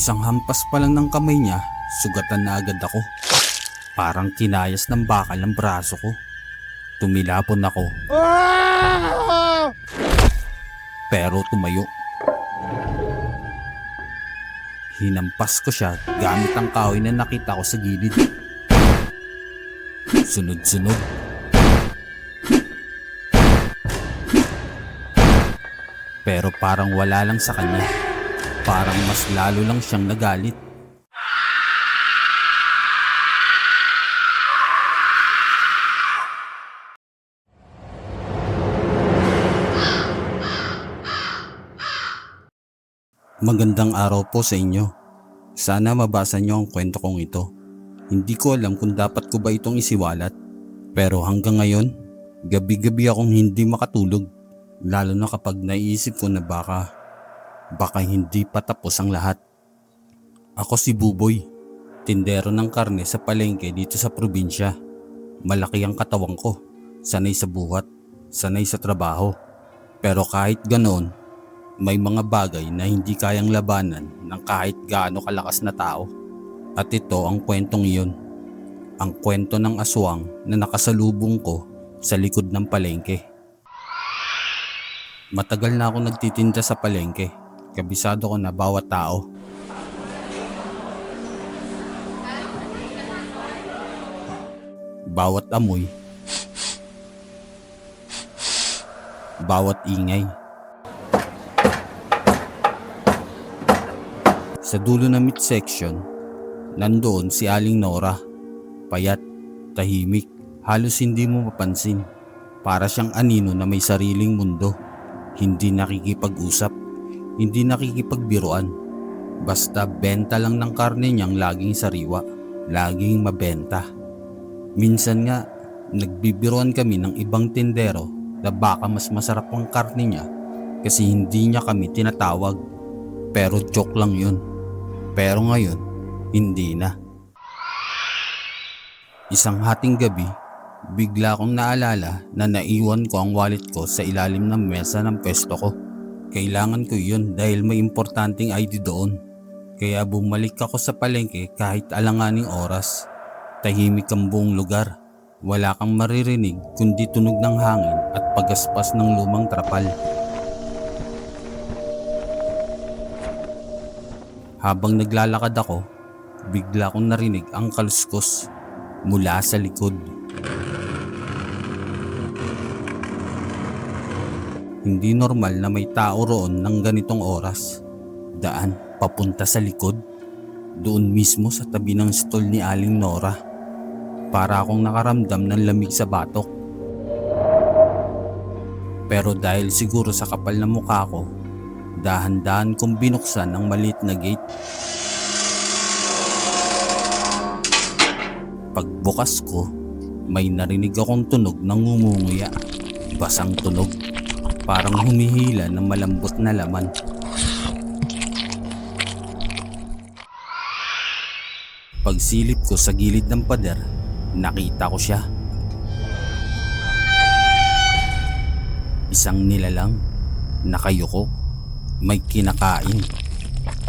Isang hampas pa lang ng kamay niya, sugatan na agad ako. Parang kinayas ng bakal ang braso ko. Tumilapon ako. Pero tumayo. Hinampas ko siya gamit ang kahoy na nakita ko sa gilid. Sunod-sunod. Pero parang wala lang sa kanya. Parang mas lalo lang siyang nagalit. Magandang araw po sa inyo. Sana mabasa niyo ang kwento kong ito. Hindi ko alam kung dapat ko ba itong isiwalat. Pero hanggang ngayon, gabi-gabi akong hindi makatulog. Lalo na kapag naiisip ko na baka, baka hindi pa tapos ang lahat. Ako si Buboy, tindero ng karne sa palengke dito sa probinsya. Malaki ang katawan ko, sanay sa buhat, sanay sa trabaho. Pero kahit ganoon, may mga bagay na hindi kayang labanan ng kahit gaano kalakas na tao. At ito ang kwentong iyon. Ang kwento ng aswang na nakasalubong ko sa likod ng palengke. Matagal na ako nagtitinda sa palengke. Kabisado ko na bawat tao. Bawat amoy. Bawat ingay. Sa dulo ng meat section, nandoon si Aling Nora. Payat, tahimik, halos hindi mo mapansin. Para siyang anino na may sariling mundo. Hindi nakikipag-usap, hindi nakikipagbiruan. Basta benta lang ng karne niyang laging sariwa, laging mabenta. Minsan nga, nagbibiruan kami ng ibang tindero na baka mas masarap ang karne niya kasi hindi niya kami tinatawag. Pero joke lang yun. Pero ngayon, hindi na. Isang hating gabi, bigla kong naalala na naiwan ko ang wallet ko sa ilalim ng mesa ng pwesto ko. Kailangan ko yun dahil may importanteng ID doon. Kaya bumalik ako sa palengke kahit alanganing oras. Tahimik ang buong lugar. Wala kang maririnig kundi tunog ng hangin at pagaspas ng lumang trapal. Habang naglalakad ako, bigla kong narinig ang kaluskos mula sa likod. Hindi normal na may tao roon ng ganitong oras. Daan papunta sa likod. Doon mismo sa tabi ng stall ni Aling Nora. Para akong nakaramdam ng lamig sa batok. Pero dahil siguro sa kapal na mukha ko, dahan-dahan kong binuksan ang maliit na gate. Pagbukas ko, may narinig akong tunog ng ngumunguya. Basang tunog, parang humihila ng malambot na laman. Pagsilip ko sa gilid ng pader, nakita ko siya. Isang nilalang, nakayuko, may kinakain.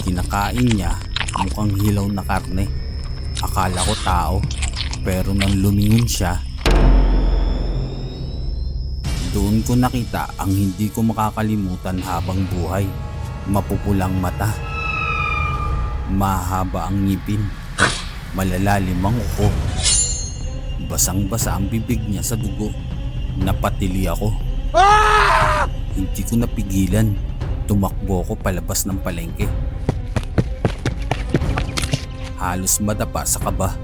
Kinakain niya mukhang hilaw na karne. Akala ko tao, pero nang lumingon siya, doon ko nakita ang hindi ko makakalimutan habang buhay. Mapupulang mata. Mahaba ang ngipin. Malalalim ang uko. Basang-basa ang bibig niya sa dugo. Napatili ako. Hindi ko napigilan. Tumakbo ko palabas ng palengke. Halos madapa sa kaba.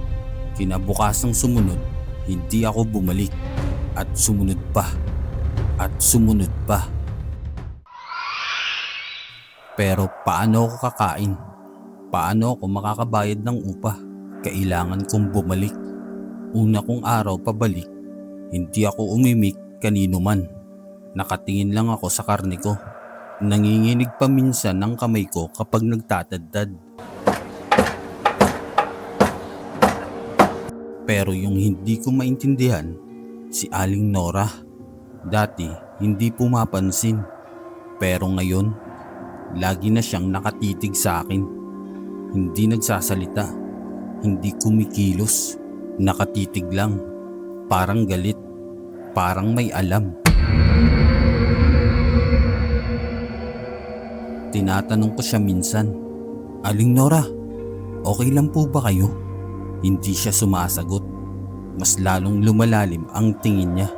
Kinabukasang sumunod, hindi ako bumalik. At sumunod pa. At sumunod pa. Pero paano ako kakain? Paano ako makakabayad ng upa? Kailangan kong bumalik. Una kong araw pabalik, hindi ako umimik kanino man. Nakatingin lang ako sa karne ko. Nanginginig pa minsan ng kamay ko kapag nagtatadtad. Pero yung hindi ko maintindihan, si Aling Nora. Dati hindi pumapansin. Pero ngayon, lagi na siyang nakatitig sa akin. Hindi nagsasalita. Hindi kumikilos. Nakatitig lang. Parang galit. Parang may alam. Tinatanong ko siya minsan, Aling Nora, okay lang po ba kayo? Hindi siya sumasagot. Mas lalong lumalalim ang tingin niya.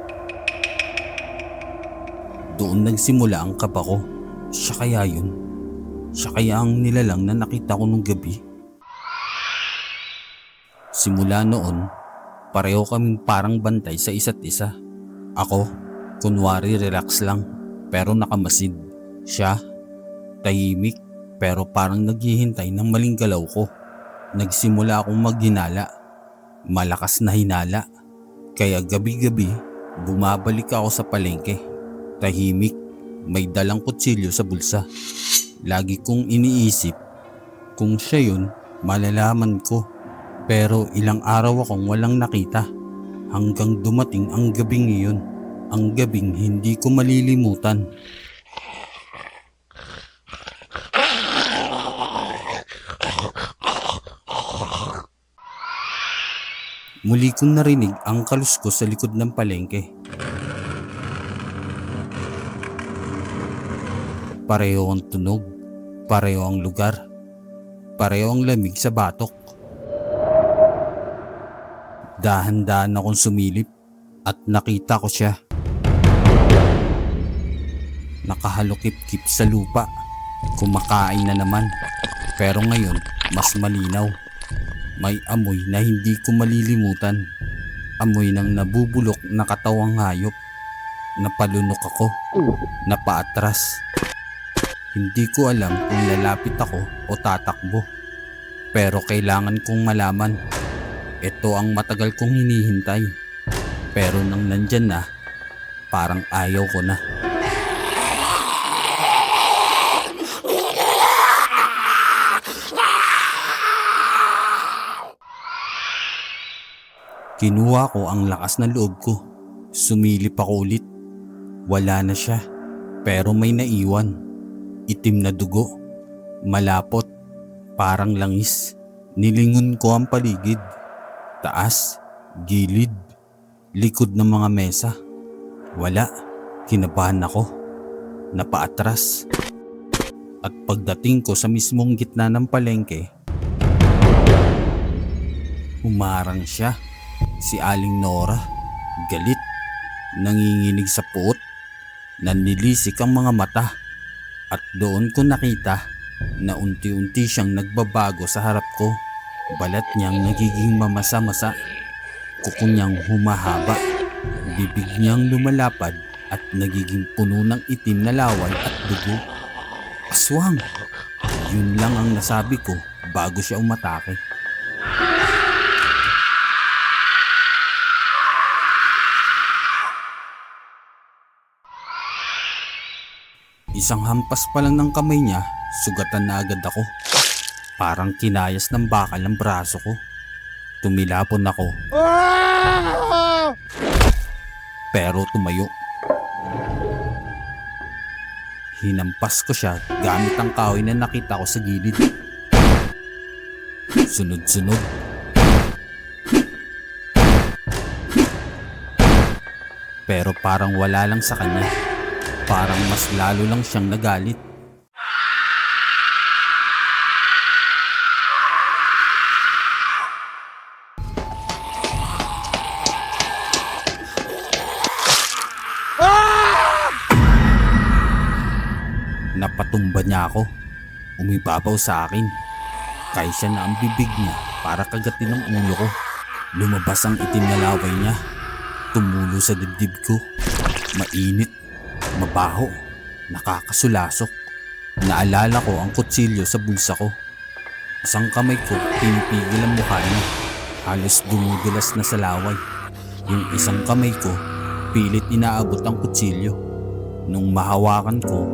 Doon nagsimula ang kaba ko. Siya kaya yun? Siya kaya ang nilalang na nakita ko nung gabi? Simula noon, pareho kaming parang bantay sa isa't isa. Ako, kunwari relax lang, pero nakamasid. Siya, tahimik, pero parang naghihintay ng maling galaw ko. Nagsimula akong maghinala. Malakas na hinala. Kaya gabi-gabi, bumabalik ako sa palengke. Tahimik, may dalang kutsilyo sa bulsa. Lagi kong iniisip, kung siya yun, malalaman ko. Pero ilang araw akong walang nakita. Hanggang dumating ang gabing iyon. Ang gabing hindi ko malilimutan. Muli kong narinig ang kaluskos sa likod ng palengke. Pareho ang tunog, pareho ang lugar, pareho ang lamig sa batok. Dahan-dahan akong sumilip at nakita ko siya. Nakahalukip-kip sa lupa, kumakain na naman. Pero ngayon, mas malinaw. May amoy na hindi ko malilimutan. Amoy ng nabubulok na katawang hayop. Napalunok ako. Napaatras. Hindi ko alam kung lalapit ako o tatakbo. Pero kailangan kong malaman. Ito ang matagal kong hinihintay. Pero nang nandyan na, parang ayaw ko na. Kinuha ko ang lakas ng loob ko. Sumilip ako ulit. Wala na siya. Pero may naiwan. Itim na dugo. Malapot. Parang langis. Nilingon ko ang paligid. Taas. Gilid. Likod ng mga mesa. Wala. Kinabahan ako. Napaatras. At pagdating ko sa mismong gitna ng palengke, humarang siya. Si Aling Nora, galit, nanginginig sa puot, nanlilisik ang mga mata. At doon ko nakita na unti-unti siyang nagbabago sa harap ko. Balat niyang nagiging mamasa-masa, kuko niyang humahaba, bibig niyang lumalapad at nagiging puno ng itim na laway at dugo. Aswang! Yun lang ang nasabi ko bago siya umatake. Isang hampas pa lang ng kamay niya, sugatan na agad ako. Parang kinayas ng bakal ang braso ko. Tumilapon ako. Pero tumayo. Hinampas ko siya gamit ang kahoy na nakita ko sa gilid. Sunod-sunod. Pero parang wala lang sa kanya. Parang mas lalo lang siyang nagalit. Napatumba niya ako. Umibabaw sa akin. Kaysa na ang bibig niya para kagatin ang ulo ko. Lumabas ang itim na laway niya. Tumulo sa dibdib ko. Mainit. Mabaho. Nakakasulasok. Naalala ko ang kutsilyo sa bulsa ko. Isang kamay ko pinipigil ang mukha niya. Halos dumudulas na sa laway. Yung isang kamay ko pilit inaabot ang kutsilyo. Nung mahawakan ko,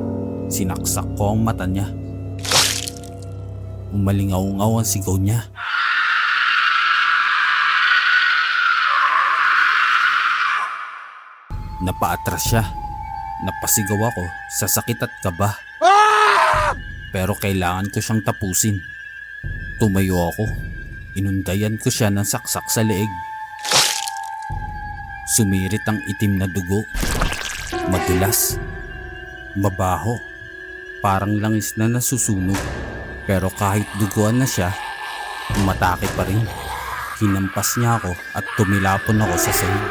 sinaksak ko ang mata niya. Umalingaw-ngaw ang sigaw niya. Napaatras siya. Napasigaw ako sa sakit at kaba. Pero kailangan ko siyang tapusin. Tumayo ako. Inundayan ko siya ng saksak sa leeg. Sumirit ang itim na dugo. Madulas. Mabaho. Parang langis na nasusunog. Pero kahit duguan na siya, umatake pa rin. Hinampas niya ako at tumilapon ako sa sahig.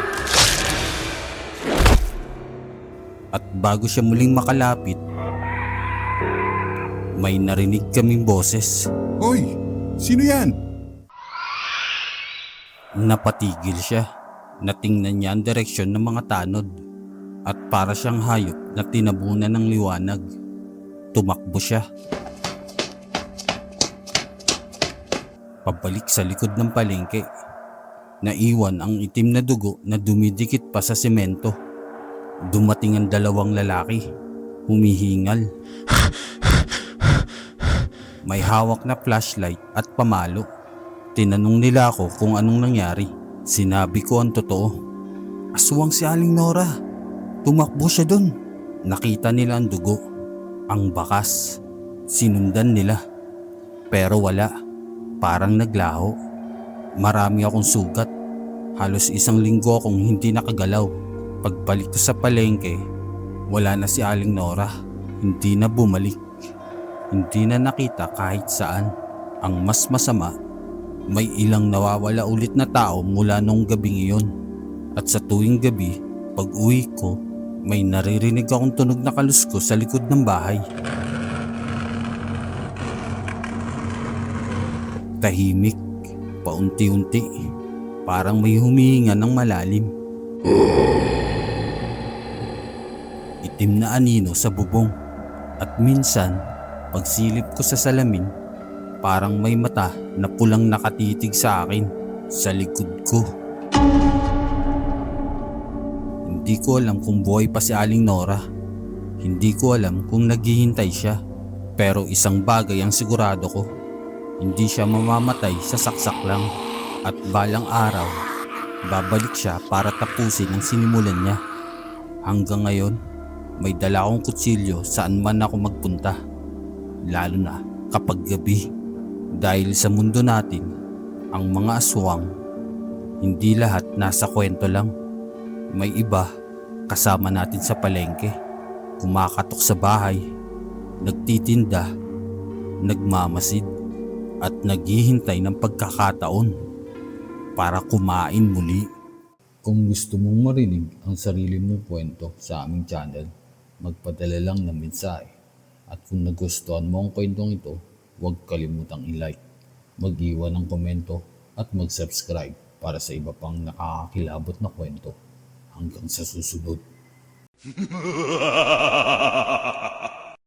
At bago siya muling makalapit, may narinig kaming boses. Hoy! Sino yan? Napatigil siya. Natingnan niya ang direksyon ng mga tanod. At para siyang hayop na tinabunan ng liwanag. Tumakbo siya. Pabalik sa likod ng palengke. Naiwan ang itim na dugo na dumidikit pa sa semento. Dumating ang dalawang lalaki. Humihingal. May hawak na flashlight at pamalo. Tinanong nila ako kung anong nangyari. Sinabi ko ang totoo. Aswang si Aling Nora. Tumakbo siya dun. Nakita nila ang dugo. Ang bakas. Sinundan nila. Pero wala. Parang naglaho. Marami akong sugat. Halos isang linggo akong hindi nakagalaw. Pagbalik ko sa palengke, wala na si Aling Nora. Hindi na bumalik. Hindi na nakita kahit saan. Ang mas masama, may ilang nawawala ulit na tao mula nung gabing iyon. At sa tuwing gabi, pag uwi ko, may naririnig akong tunog na kalusko sa likod ng bahay. Tahimik, paunti-unti, parang may humihinga ng malalim. Itim na anino sa bubong at minsan pagsilip ko sa salamin parang may mata na pulang nakatitig sa akin sa likod ko. Hindi ko alam kung buhay pa si Aling Nora. Hindi ko alam kung naghihintay siya. Pero isang bagay ang sigurado ko. Hindi siya mamamatay sa saksak lang. At balang araw, babalik siya para tapusin ang sinimulan niya. Hanggang ngayon, may dala akong kutsilyo saan man ako magpunta. Lalo na kapag gabi. Dahil sa mundo natin, ang mga aswang, hindi lahat nasa kwento lang. May iba kasama natin sa palengke, kumakatok sa bahay, nagtitinda, nagmamasid, at naghihintay ng pagkakataon para kumain muli. Kung gusto mong marinig ang sarili mong kwento sa aming channel, magpadala lang ng mensahe. At kung nagustuhan mo ang kwentong ito, huwag kalimutang i-like, mag-iwan ng komento at mag-subscribe para sa iba pang nakakakilabot na kwento. Hanggang sa susunod.